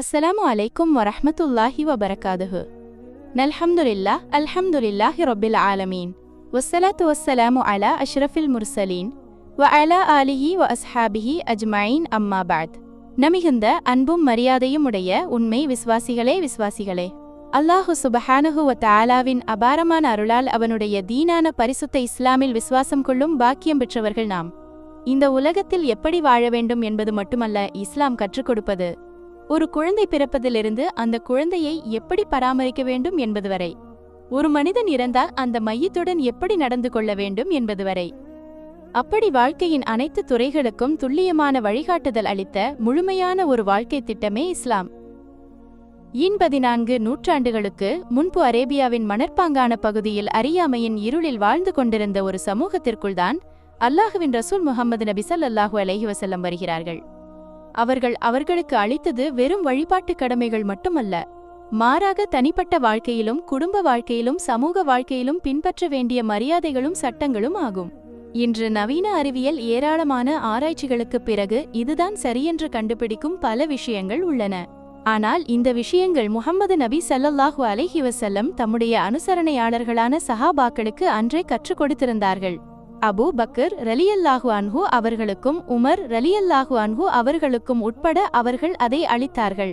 அஸ்ஸலாமு அலைக்கும் வரஹமத்துல்லாஹி வபரகாதுஹு. நல்ஹம்துலில்லா அல்ஹம்துலில்லாஹி ரொபில் ஆலமீன். வஸ்ஸலாத்து வஸ்ஸலாமு அலா அஷ்ரஃபில் முர்சலீன். வ அலா ஆலிஹி வ அஸ்ஹாபிஹி அஜ்மாயின் அம்மா பாத். நமிகுந்த அன்பும் மரியாதையும் உடைய உண்மை விசுவாசிகளே விஸ்வாசிகளே. அல்லாஹு சுபஹானஹு வ தஆலாவின் அபாரமான அருளால் அவனுடைய தீனான பரிசுத்த இஸ்லாமில் விசுவாசம் கொள்ளும் பாக்கியம் பெற்றவர்கள் நாம். இந்த உலகத்தில் எப்படி வாழ வேண்டும் என்பது மட்டுமல்ல இஸ்லாம் கற்றுக் கொடுப்பது ஒரு குழந்தை பிறப்பதிலிருந்து அந்த குழந்தையை எப்படி பராமரிக்க வேண்டும் என்பது வரை. ஒரு மனிதன் இறந்தால் அந்த மையத்துடன் எப்படி நடந்து கொள்ள வேண்டும் என்பது வரை. அப்படி வாழ்க்கையின் அனைத்து துறைகளுக்கும் துல்லியமான வழிகாட்டுதல் அளித்த முழுமையான ஒரு வாழ்க்கை திட்டமே இஸ்லாம். ஈன் பதினான்கு நூற்றாண்டுகளுக்கு முன்பு அரேபியாவின் மணற்பாங்கான பகுதியில் அறியாமையின் இருளில் வாழ்ந்து கொண்டிருந்த ஒரு சமூகத்திற்குள்தான் அல்லாஹுவின் ரசூல் முகமது நபி ஸல்லல்லாஹு அலஹி வசல்லம் வருகிறார்கள். அவர்கள் அவர்களுக்கு அளித்தது வெறும் வழிபாட்டு கடமைகள் மட்டுமல்ல. மாறாக தனிப்பட்ட வாழ்க்கையிலும் குடும்ப வாழ்க்கையிலும் சமூக வாழ்க்கையிலும் பின்பற்ற வேண்டிய மரியாதைகளும் சட்டங்களும் ஆகும். இன்று நவீன அறிவியல் ஏராளமான ஆராய்ச்சிகளுக்குப் பிறகு இதுதான் சரியென்று கண்டுபிடிக்கும் பல விஷயங்கள் உள்ளன. ஆனால் இந்த விஷயங்கள் முஹம்மது நபி சல்லல்லாஹு அலைஹி வசல்லம் தம்முடைய அனுசரணையாளர்களான சஹாபாக்களுக்கு அன்றே கற்றுக் கொடுத்திருந்தார்கள். அபு பக்கர் ரலியல்லாஹு அன்ஹு அவர்களுக்கும் உமர் ரலியல்லாஹு அன்ஹு அவர்களுக்கும் உட்பட அவர்கள் அதை அளித்தார்கள்.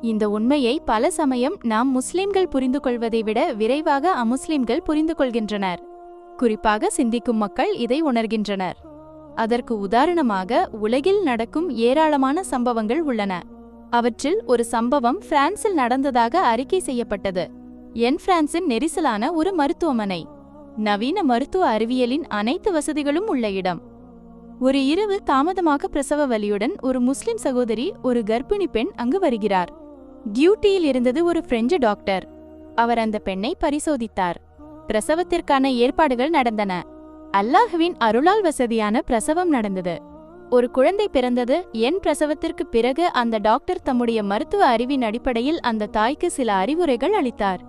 இந்த உண்மையை பல சமயம் நாம் முஸ்லிம்கள் புரிந்து கொள்வதை விட விரைவாக அமுஸ்லிம்கள் புரிந்து கொள்கின்றனர் குறிப்பாக சிந்திக்கும் மக்கள் இதை உணர்கின்றனர். அதற்கு உதாரணமாக உலகில் நடக்கும் ஏராளமான சம்பவங்கள் உள்ளன. அவற்றில் ஒரு சம்பவம் பிரான்சில் நடந்ததாக அறிக்கை செய்யப்பட்டது. என் பிரான்சின் நெரிசலான ஒரு மருத்துவமனை. நவீன மருத்துவ அறிவியலின் அனைத்து வசதிகளும் உள்ள இடம். ஒரு இரவு தாமதமாக பிரசவ வலியுடன் ஒரு முஸ்லிம் சகோதரி ஒரு கர்ப்பிணி பெண் அங்கு வருகிறார். டியூட்டியில் இருந்தது ஒரு பிரெஞ்சு டாக்டர். அவர் அந்த பெண்ணை பரிசோதித்தார். பிரசவத்திற்கான ஏற்பாடுகள் நடந்தன. அல்லாஹுவின் அருளால் வசதியான பிரசவம் நடந்தது. ஒரு குழந்தை பிறந்தது என் பிரசவத்திற்கு பிறகு அந்த டாக்டர் தம்முடைய மருத்துவ அறிவின் அடிப்படையில் அந்த தாய்க்கு சில அறிவுரைகள் அளித்தார்.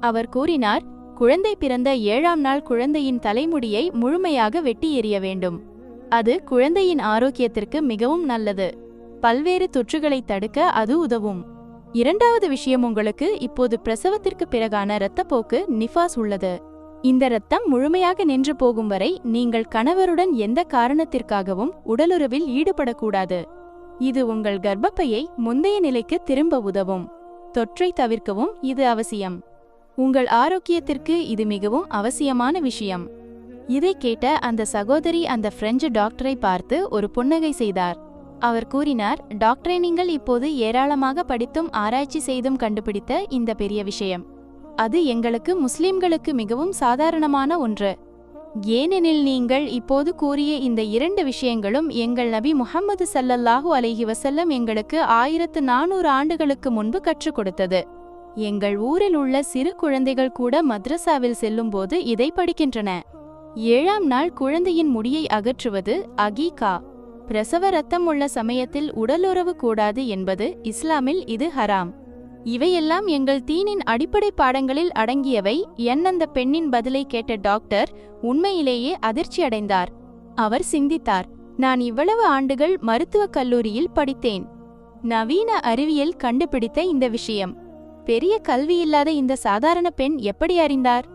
அவர் கூறினார் குழந்தை பிறந்த ஏழாம் நாள் குழந்தையின் தலைமுடியை முழுமையாக வெட்டி எறிய வேண்டும். அது குழந்தையின் ஆரோக்கியத்திற்கு மிகவும் நல்லது. பல்வேறு தொற்றுகளை தடுக்க அது உதவும். இரண்டாவது விஷயம் உங்களுக்கு இப்போது பிரசவத்திற்கு பிறகான இரத்தப்போக்கு நிஃபாஸ் உள்ளது. இந்த இரத்தம் முழுமையாக நின்று போகும் வரை நீங்கள் கணவருடன் எந்த காரணத்திற்காகவும் உடலுறவில் ஈடுபடக்கூடாது. இது உங்கள் கர்ப்பப்பையை முந்தைய நிலைக்கு திரும்ப உதவும். தொற்றை தவிர்க்கவும் இது அவசியம். உங்கள் ஆரோக்கியத்திற்கு இது மிகவும் அவசியமான விஷயம். இதை கேட்ட அந்த சகோதரி அந்த பிரெஞ்சு டாக்டரை பார்த்து ஒரு புன்னகை செய்தார். அவர் கூறினார் டாக்டரை நீங்கள் இப்போது ஏராளமாக படித்தும் ஆராய்ச்சி செய்தும் கண்டுபிடித்த இந்த பெரிய விஷயம். அது எங்களுக்கு முஸ்லிம்களுக்கு மிகவும் சாதாரணமான ஒன்று. ஏனெனில் நீங்கள் இப்போது கூறிய இந்த இரண்டு விஷயங்களும் எங்கள் நபி முகம்மது சல்லல்லாஹு அலைஹி வசல்லம் எங்களுக்கு ஆயிரத்து நானூறு ஆண்டுகளுக்கு முன்பு கற்றுக் கொடுத்தது. எங்கள் ஊரில் உள்ள சிறு குழந்தைகள் கூட மத்ரசாவில் செல்லும்போது இதை படிக்கின்றன. ஏழாம் நாள் குழந்தையின் முடியை அகற்றுவது அகீகா. பிரசவ ரத்தம் உள்ள சமயத்தில் உடலுறவு கூடாது என்பது இஸ்லாமில் இது ஹராம். இவையெல்லாம் எங்கள் தீனின் அடிப்படை பாடங்களில் அடங்கியவை. என் அந்த பெண்ணின் பதிலை கேட்ட டாக்டர் உண்மையிலேயே அதிர்ச்சியடைந்தார் அவர் சிந்தித்தார். நான் இவ்வளவு ஆண்டுகள் மருத்துவக் கல்லூரியில் படித்தேன். நவீன அறிவியல் கண்டுபிடித்த இந்த விஷயம். பெரிய கல்வியில்லாத இந்த சாதாரண பெண் எப்படி அறிந்தார்?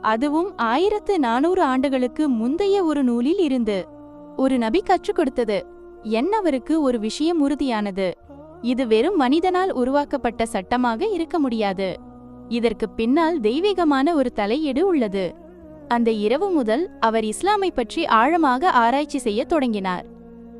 அதுவும் ஆயிரத்து நானூறு ஆண்டுகளுக்கு முந்தைய ஒரு நூலில் இருந்து. ஒரு நபி கற்றுக் கொடுத்தது. என்னவருக்கு ஒரு விஷயம் உறுதியானது. இது வெறும் மனிதனால் உருவாக்கப்பட்ட சட்டமாக இருக்க முடியாது. இதற்கு பின்னால் தெய்வீகமான ஒரு தலையீடு உள்ளது. அந்த இரவு முதல் அவர் இஸ்லாமை பற்றி ஆழமாக ஆராய்ச்சி செய்ய தொடங்கினார்.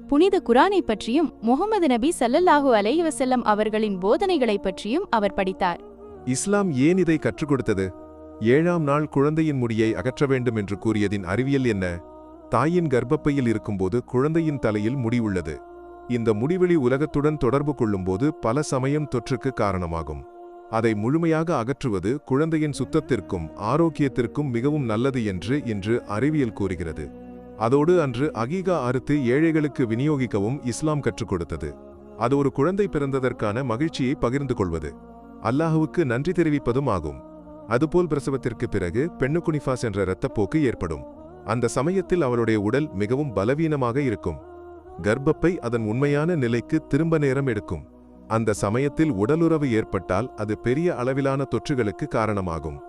புனித குரானை பற்றியும் முகமது நபி சல்லல்லாஹு அலைவசல்லம் அவர்களின் போதனைகளைப் பற்றியும் அவர் படித்தார். இஸ்லாம் ஏன் இதை கற்றுக் கொடுத்தது? ஏழாம் நாள் குழந்தையின் முடியை அகற்ற வேண்டும் என்று கூறியதின் அறிவியல் என்ன? தாயின் கர்ப்பப்பையில் இருக்கும்போது குழந்தையின் தலையில் முடி உள்ளது. இந்த முடிவெளி உலகத்துடன் தொடர்பு கொள்ளும்போது பல சமயம் தொற்றுக்கு காரணமாகும். அதை முழுமையாக அகற்றுவது குழந்தையின் சுத்தத்திற்கும் ஆரோக்கியத்திற்கும் மிகவும் நல்லது என்று இன்று அறிவியல் கூறுகிறது. அதோடு அன்று அகீகா அறுத்து ஏழைகளுக்கு விநியோகிக்கவும் இஸ்லாம் கற்றுக் கொடுத்தது. அது ஒரு குழந்தை பிறந்ததற்கான மகிழ்ச்சியை பகிர்ந்து கொள்வது. அல்லாஹுவுக்கு நன்றி தெரிவிப்பதும் ஆகும். அதுபோல் பிரசவத்திற்கு பிறகு பெண்ணுக்குனிஃபாஸ் என்ற இரத்தப்போக்கு ஏற்படும். அந்த சமயத்தில் அவளுடைய உடல் மிகவும் பலவீனமாக இருக்கும். கர்ப்பப்பை அதன் உண்மையான நிலைக்கு திரும்ப நேரம் எடுக்கும். அந்த சமயத்தில் உடலுறவு ஏற்பட்டால் அது பெரிய அளவிலான தொற்றுகளுக்கு காரணமாகும்.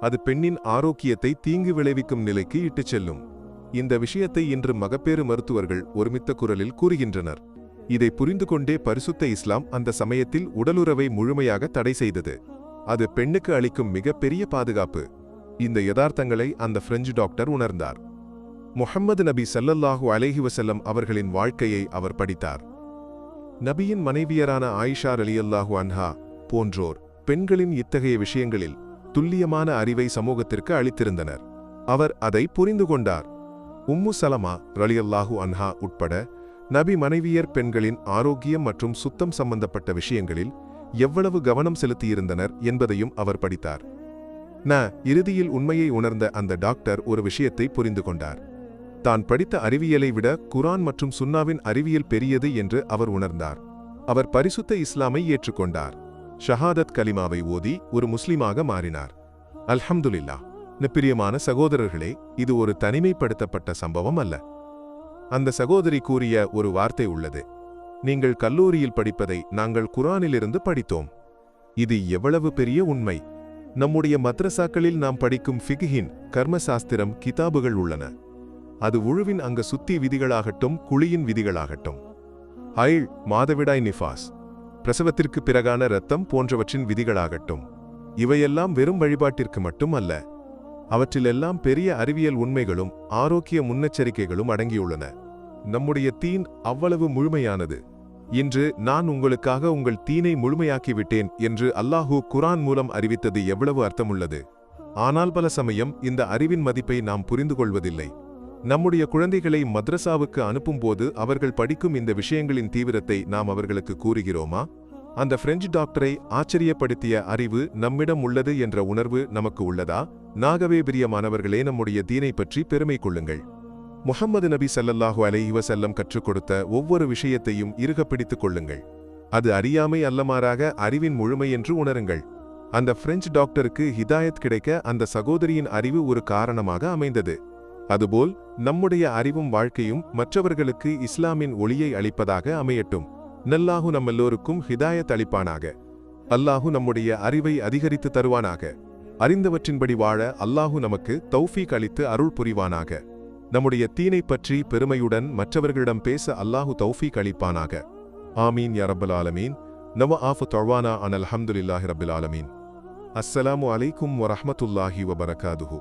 அது பெண்ணின் ஆரோக்கியத்தை தீங்கு விளைவிக்கும் நிலைக்கு இட்டுச் செல்லும். இந்த விஷயத்தை இன்று மகப்பேறு மருத்துவர்கள் ஒருமித்த குரலில் கூறுகின்றனர். இதை புரிந்து கொண்டே பரிசுத்த இஸ்லாம் அந்த சமயத்தில் உடலுறவை முழுமையாக தடை செய்தது. அது பெண்ணுக்கு அளிக்கும் மிகப்பெரிய பாதுகாப்பு. இந்த யதார்த்தங்களை அந்த பிரெஞ்சு டாக்டர் உணர்ந்தார். முஹம்மது நபி சல்லல்லாஹு அலேஹி வசல்லம் அவர்களின் வாழ்க்கையை அவர் படித்தார். நபியின் மனைவியரான ஆயிஷா அலியல்லாஹு அன்ஹா போன்றோர் பெண்களின் இத்தகைய விஷயங்களில் துல்லியமான அறிவை சமூகத்திற்கு அளித்திருந்தனர். அவர் அதை புரிந்து கொண்டார். உம்மு சலமா ரலியல்லாஹு அன்ஹா உட்பட நபி மனைவியர் பெண்களின் ஆரோக்கியம் மற்றும் சுத்தம் சம்பந்தப்பட்ட விஷயங்களில் எவ்வளவு கவனம் செலுத்தியிருந்தனர் என்பதையும் அவர் படித்தார். ந இறுதியில் உண்மையை உணர்ந்த அந்த டாக்டர் ஒரு விஷயத்தை புரிந்து கொண்டார். தான் படித்த அறிவியலை விட குரான் மற்றும் சுன்னாவின் அறிவியல் பெரியது என்று அவர் உணர்ந்தார். அவர் பரிசுத்த இஸ்லாமை ஏற்றுக்கொண்டார். ஷஹாதத் கலிமாவை ஓதி ஒரு முஸ்லிமாக மாறினார். அல்ஹம்துலில்லா பிரியமான சகோதரர்களே இது ஒரு தனிமைப்படுத்தப்பட்ட சம்பவம் அல்ல. அந்த சகோதரி கூறிய ஒரு வார்த்தை உள்ளது. நீங்கள் கல்லூரியில் படிப்பதை நாங்கள் குரானிலிருந்து படித்தோம். இது எவ்வளவு பெரிய உண்மை. நம்முடைய மத்ரசாக்களில் நாம் படிக்கும் ஃபிகின் கர்மசாஸ்திரம் கிதாபுகள் உள்ளன. அது உழுவின் அங்க சுத்தி விதிகளாகட்டும் குழியின் விதிகளாகட்டும். ஐள் மாதவிடாய் நிஃபாஸ் பிரசவத்திற்கு பிறகான இரத்தம் போன்றவற்றின் விதிகளாகட்டும். இவையெல்லாம் வெறும் வழிபாட்டிற்கு மட்டும் அல்ல. அவற்றிலெல்லாம் பெரிய அறிவியல் உண்மைகளும் ஆரோக்கிய முன்னெச்சரிக்கைகளும் அடங்கியுள்ளன. நம்முடைய தீன் அவ்வளவு முழுமையானது. இன்று நான் உங்களுக்காக உங்கள் தீனை முழுமையாக்கிவிட்டேன் என்று அல்லாஹூ குரான் மூலம் அறிவித்தது எவ்வளவு அர்த்தமுள்ளது. ஆனால் பல சமயம் இந்த அறிவின் மதிப்பை நாம் புரிந்து கொள்வதில்லை நம்முடைய குழந்தைகளை மத்ரசாவுக்கு அனுப்பும்போது அவர்கள் படிக்கும் இந்த விஷயங்களின் தீவிரத்தை நாம் அவர்களுக்கு கூறுகிறோமா? அந்த பிரெஞ்சு டாக்டரை ஆச்சரியப்படுத்திய அறிவு நம்மிடம் உள்ளது என்ற உணர்வு நமக்கு உள்ளதா? நாகவே பிரியமானவர்களே நம்முடைய தீனை பற்றி பெருமை கொள்ளுங்கள். முஹம்மது நபி சல்லல்லாஹு அலைஹி செல்லம் கற்றுக் கொடுத்த ஒவ்வொரு விஷயத்தையும் இருக பிடித்துக் கொள்ளுங்கள். அது அறியாமை அல்லமாறாக அறிவின் முழுமை என்று உணருங்கள். அந்த பிரெஞ்சு டாக்டருக்கு ஹிதாயத் கிடைக்க அந்த சகோதரியின் அறிவு ஒரு காரணமாக அமைந்தது. அதுபோல் நம்முடைய அறிவும் வாழ்க்கையும் மற்றவர்களுக்கு இஸ்லாமின் ஒளியை அளிப்பதாக அமையட்டும். நல்லாஹு நம்மெல்லோருக்கும் ஹிதாயத் அளிப்பானாக. அல்லாஹு நம்முடைய அறிவை அதிகரித்து தருவானாக. அறிந்தவற்றின்படி வாழ அல்லாஹு நமக்கு தௌஃபீக் அளித்து அருள் புரிவானாக. நம்முடைய தீனை பற்றி பெருமையுடன் மற்றவர்களிடம் பேச அல்லாஹு தௌஃபீக் அளிப்பானாக. ஆமீன் யா ரப்பல் ஆலமீன். நவ ஆஃபு தொழ்வானா அன் அல்ஹம்துலில்லாஹி ரப்பில் ஆலமீன். அஸ்ஸலாமு அலைக்கும் வரஹமத்துல்லாஹி வபரகாதுஹு